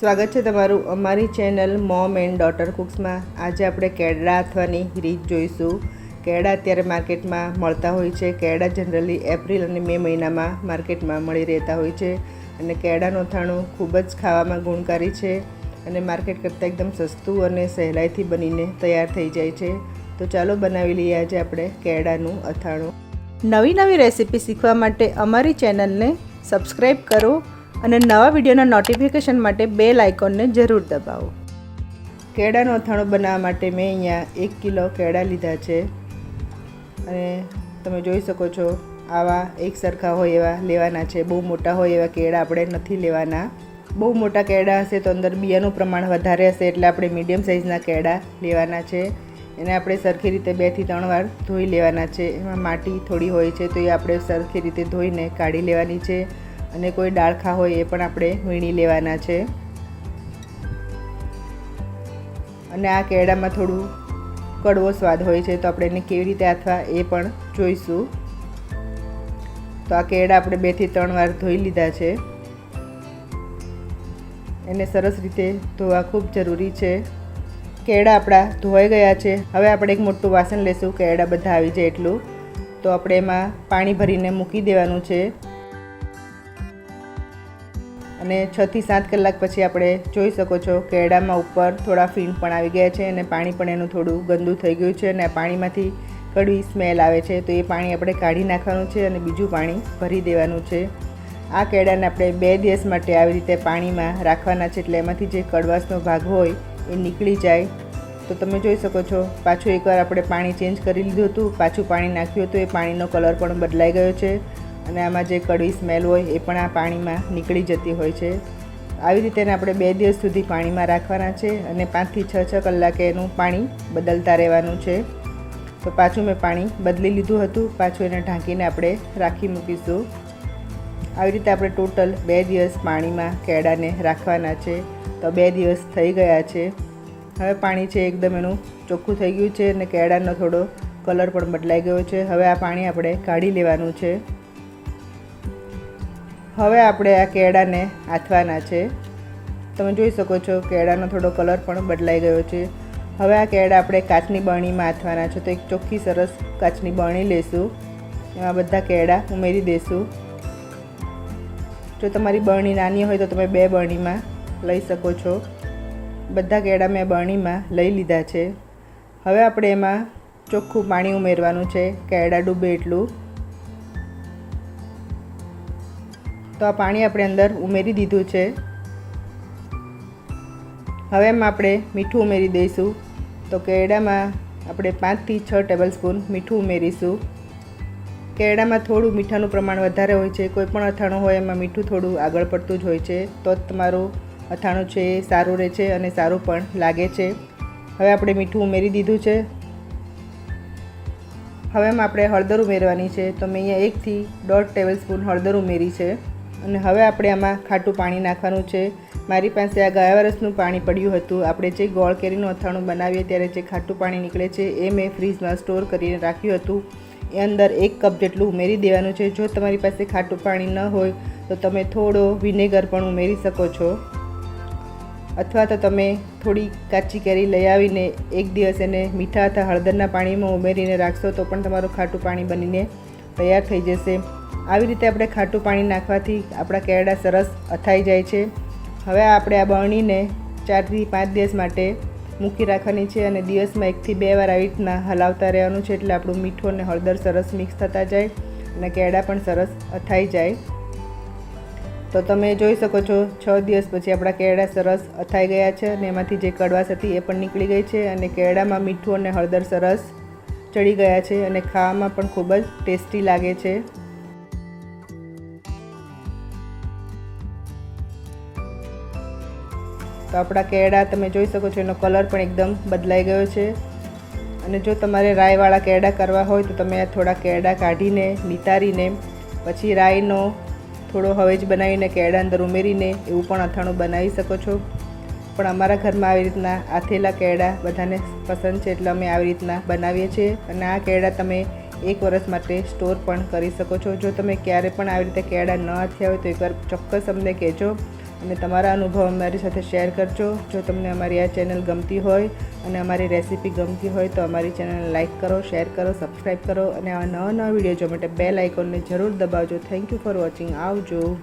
સ્વાગત છે તમારું અમારી ચેનલ મોમ એન્ડ ડોટર કુક્સમાં. આજે આપણે કેળા અથવાની રીત જોઈશું. કેળા અત્યારે માર્કેટમાં મળતા હોય છે. કેળા જનરલી એપ્રિલ અને મે મહિનામાં માર્કેટમાં મળી રહેતા હોય છે અને કેળાનું અથાણું ખૂબ જ ખાવામાં ગુણકારી છે અને માર્કેટ કરતાં એકદમ સસ્તું અને સહેલાઈથી બનીને તૈયાર થઈ જાય છે. તો ચાલો બનાવી લઈએ આજે આપણે કેળાનું અથાણું. નવી નવી રેસીપી શીખવા માટે અમારી ચેનલને સબસ્ક્રાઈબ કરો અને નવા વિડીયોના નોટિફિકેશન માટે બેલ આઇકોનને જરૂર દબાવો. કેળાનો અથાણો બનાવવા માટે મેં અહીંયા એક કિલો કેળા લીધા છે. અને તમે જોઈ શકો છો, આવા એક સરખા હોય એવા લેવાના છે. બહુ મોટા હોય એવા કેળા આપણે નથી લેવાના. બહુ મોટા કેળા હશે તો અંદર બિયાનું પ્રમાણ વધારે હશે એટલે આપણે મીડિયમ સાઇઝના કેળા લેવાના છે. એને આપણે સરખી રીતે બેથી ત્રણ વાર ધોઈ લેવાના છે. એમાં માટી થોડી હોય છે તો એ આપણે સરખી રીતે ધોઈને કાઢી લેવાની છે. અને કોઈ ડાળખા હોય એ પણ આપણે વીણી લેવાના છે. અને આ કેળામાં થોડું કડવો સ્વાદ હોય છે, તો આપણે એને કેવી રીતે આથવા એ પણ જોઈશું. તો આ કેળા આપણે બેથી ત્રણ વાર ધોઈ લીધા છે. એને સરસ રીતે ધોવા ખૂબ જરૂરી છે. કેળા આપણા ધોવાઈ ગયા છે. હવે આપણે એક મોટું વાસણ લેશું, કેળા બધા આવી જાય એટલું. તો આપણે એમાં પાણી ભરીને મૂકી દેવાનું છે. અને છથી સાત કલાક પછી આપણે જોઈ શકો છો કેળામાં ઉપર થોડા ફીણ પણ આવી ગયા છે અને પાણી પણ એનું થોડું ગંદુ થઈ ગયું છે અને પાણીમાંથી કડવી સ્મેલ આવે છે. તો એ પાણી આપણે કાઢી નાખવાનું છે અને બીજું પાણી ભરી દેવાનું છે. આ કેળાને આપણે બે દિવસ માટે આવી રીતે પાણીમાં રાખવાના છે એટલે એમાંથી જે કડવાશનો ભાગ હોય એ નીકળી જાય. તો તમે જોઈ શકો છો, પાછું એકવાર આપણે પાણી ચેન્જ કરી લીધું હતું, પાછું પાણી નાખ્યું હતું, એ પાણીનો કલર પણ બદલાઈ ગયો છે. અને આમાં જે કડવી સ્મેલ હોય એ પણ આ પાણીમાં નીકળી જતી હોય છે. આવી રીતે આપણે બે દિવસ સુધી પાણીમાં રાખવાના છે અને પાંચથી છ છ કલાકે એનું પાણી બદલતા રહેવાનું છે. તો પાછું મેં પાણી બદલી લીધું હતું, પાછું એને ઢાંકીને આપણે રાખી મૂકીશું. આવી રીતે આપણે ટોટલ બે દિવસ પાણીમાં કેળાને રાખવાના છે. તો બે દિવસ થઈ ગયા છે. હવે પાણી છે એકદમ એનું ચોખ્ખું થઈ ગયું છે અને કેળાનો થોડો કલર પણ બદલાઈ ગયો છે. હવે આ પાણી આપણે કાઢી લેવાનું છે. હવે આપણે આ કેળાને આથવાના છે. તમે જોઈ શકો છો, કેળાનો થોડો કલર પણ બદલાઈ ગયો છે. હવે આ કેળા આપણે કાચની બરણીમાં આથવાના છે, તો એક ચોખ્ખી સરસ કાચની બરણી લેશું. એમાં બધા કેળા ઉમેરી દઈશું જો તમારી બરણી નાની હોય તો તમે બે બરણીમાં લઈ શકો છો. બધા કેળા મેં બરણીમાં લઈ લીધા છે. હવે આપણે એમાં ચોખ્ખું પાણી ઉમેરવાનું છે, કેળા ડૂબે એટલું. તો આ પાણી આપણે અંદર ઉમેરી દીધું છે. હવે એમાં આપણે મીઠું ઉમેરી દઈશું. તો કેળામાં આપણે પાંચથી છ ટેબલ સ્પૂન મીઠું ઉમેરીશું. કેળામાં થોડું મીઠાનું પ્રમાણ વધારે હોય છે, કોઈ પણ અથાણું હોય એમાં મીઠું થોડું આગળ પડતું જ હોય છે. તો જ તમારું અથાણું છે એ સારું રહે છે અને સારું પણ લાગે છે. હવે આપણે મીઠું ઉમેરી દીધું છે. હવે એમાં આપણે હળદર ઉમેરવાની છે. તો મેં અહીંયા એકથી દોઢ ટેબલ સ્પૂન હળદર ઉમેરી છે. અને હવે આપણે આમાં ખાટું પાણી નાખવાનું છે. મારી પાસે આ ગયા વરસનું પાણી પડ્યું હતું. આપણે જે ગોળ કેરીનું અથાણું બનાવીએ ત્યારે જે ખાટું પાણી નીકળે છે એ મેં ફ્રીજમાં સ્ટોર કરીને રાખ્યું હતું. એ અંદર એક કપ જેટલું ઉમેરી દેવાનું છે. જો તમારી પાસે ખાટું પાણી ન હોય, તો તમે થોડો વિનેગર પણ ઉમેરી શકો છો. અથવા તો તમે થોડી કાચી કેરી લઈ આવીને એક દિવસ એને મીઠા અથવા હળદરના પાણીમાં ઉમેરીને રાખશો, તો પણ તમારું ખાટું પાણી બનીને તૈયાર થઈ જશે. આવી રીતે આપણે ખાટું પાણી નાખવાથી આપણા કેળા સરસ અથાઈ જાય છે. હવે આપણે આ બરણીને ચારથી પાંચ દિવસ માટે મૂકી રાખવાની છે અને દિવસમાં એકથી બે વાર આવી રીતના હલાવતા રહેવાનું છે એટલે આપણું મીઠું અને હળદર સરસ મિક્સ થતા જાય અને કેળા પણ સરસ અથાઈ જાય. તો તમે જોઈ શકો છો, છ દિવસ પછી આપણા કેળા સરસ અથાઈ ગયા છે અને એમાંથી જે કડવાશ હતી એ પણ નીકળી ગઈ છે અને કેળામાં મીઠું અને હળદર સરસ ચડી ગયા છે અને ખાવામાં પણ ખૂબ જ ટેસ્ટી લાગે છે. તો આપણા કેળા તમે જોઈ શકો છો, એનો કલર પણ એકદમ બદલાઈ ગયો છે. અને જો તમારે રાઈવાળા કેળા કરવા હોય તો તમે થોડા કેળા કાઢીને નિતારીને પછી રાઈનો થોડો હવેજ બનાવીને કેળા અંદર ઉમેરીને એવું પણ અથાણું બનાવી શકો છો. પણ અમારા ઘરમાં આવી રીતના આથેલા કેળા બધાને પસંદ છે એટલે અમે આવી રીતના બનાવીએ છીએ. અને આ કેળા તમે એક વર્ષ માટે સ્ટોર પણ કરી શકો છો. જો તમે ક્યારે પણ આવી રીતે કેળા ન આથ્યા હોય તો એકવાર ચોક્કસ અમને કહેજો. અને તમારા અનુભવ અમારી સાથે શેર કરજો. જો તમને અમારી આ ચેનલ ગમતી હોય અને અમારી રેસીપી ગમતી હોય તો અમારી ચેનલને લાઇક કરો, શેર કરો સબસ્ક્રાઈબ કરો અને આ નવા નવા વીડિયો જોવા માટે બેલ આઇકોનને જરૂર દબાવજો. Thank you for watching. આવજો.